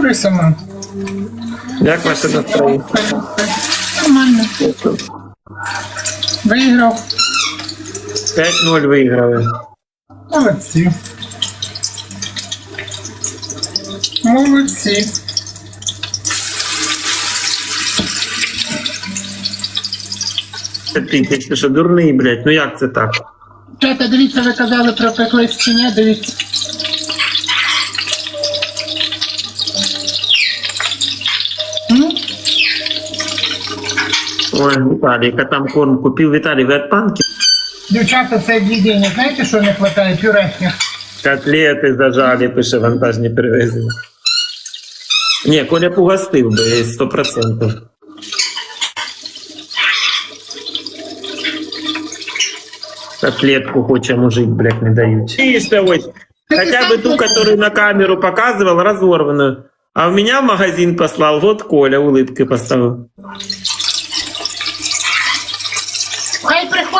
Добре сама. Як ваше настроєння? Нормально. Виграв. 5-0 виграли. Молодці. Молодці. Ти, ти що дурний, блядь, ну як це так? Чата, дивіться, ви казали про пекло в стіні, дивіться. Ой, Віталій, там корм купив. Віталій, ви від панки? дівчата, це відділення. Знаєте, що не вистачає? Пюрешня. Котлети зажали, пише вантажні перевезення. Ні, Коля б угостив би 100%. Котлетку хоче мужик, блядь, не дають. Чисто ось. Хотя бы ту, которую на камеру показывал, разорванную. А в меня в магазин послал, вот Коля улыбкой поставил.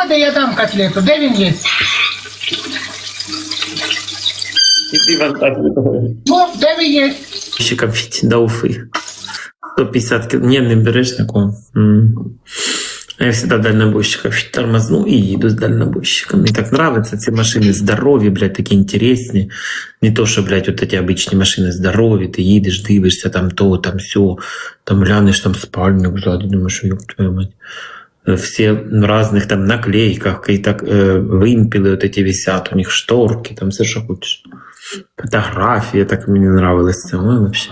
Хай приходить, я дам котлету. Де він є? И ты вантажный такой. О, де ви є? Ще конфеті до Уфи. 150 кг. Не, не береш такого. М. А я всегда дальнобойщиков тормозну и еду с дальнобойщиком. Мне так нравятся эти машины здоровья, блядь, такие интересные. Не то, что, блядь, вот эти обычные машины здоровья, ты едешь, дивишься, там то, там все, там глянешь, там спальник сзади, думаешь, ёб твою мать. Э, Все в разных там наклейках, и так э, вымпелы вот эти висят, у них шторки, там все, что хочешь. Фотографии, так мне нравилось це. Ой, вообще.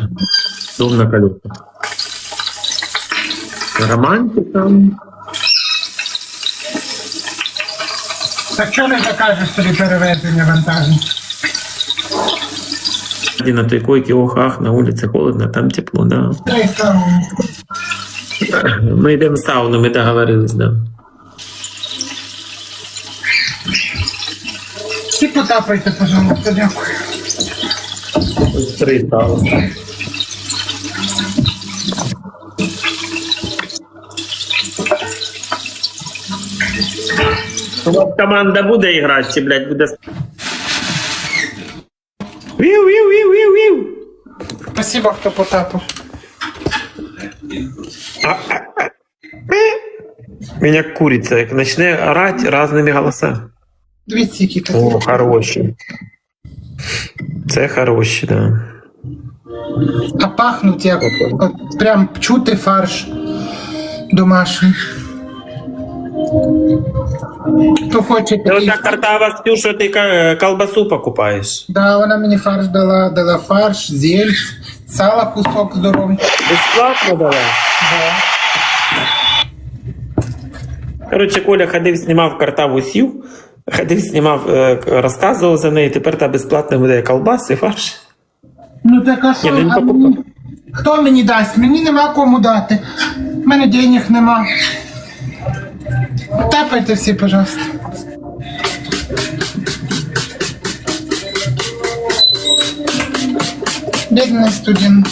Дом на колесах. Романтика. Так що не закажеш собі перевезення вантажні? Иди на той койке, ох, ах, на улице холодно, там тепло, да. Дай там. Мы идем в сауну, мы договорились, да. Всі потапайте, пожалуйста, дякую. Три сауни. У вас команда буде грати, чи, блядь, буде... Віу, віу, віу, віу, віу. Спасибо, хто потапав. Меня курица, як начне орать разными голосами. Дивіться, які котлети. О, хороші. Це хороші, да. А пахнуть як от, прям чути фарш домашній. Хто хоче такий. ота картава що ти колбасу покупаєш. Да, вона мені фарш дала, дала фарш, зель, сала кусок здоровий. Безплатно дала? Коротше, Коля ходив, знімав картаву сів, ходив, знімав, е, розказував за неї, тепер та безплатно буде колбаси, фарш. Ну так а що? Ну, а мені... Хто мені дасть? Мені нема кому дати. У мене денег нема. Тапайте всі, пожалуйста. Бідний студент.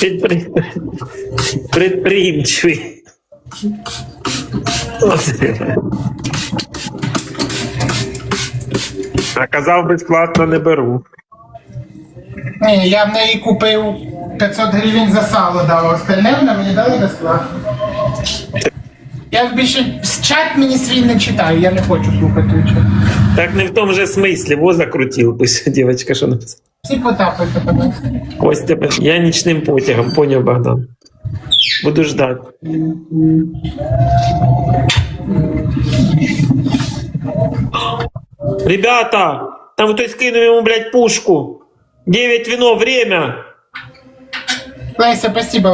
Підпри... Предприимчивий. А казав, безплатно не беру. Ні, я в неї купив 500 гривень за сало дав, а остальне вона мені дала безплатно. Я більше чат мені свій не читаю, я не хочу слухати чат. Так не в тому же смислі, во закрутив, пише дівчинка, що написала. Всі будь ласка. Ось тебе. Я нічним потягом, поняв Богдан. Буду ждать. Ребята, там хтось кинув йому, блядь, пушку. 9 вино, время. Леся, спасибо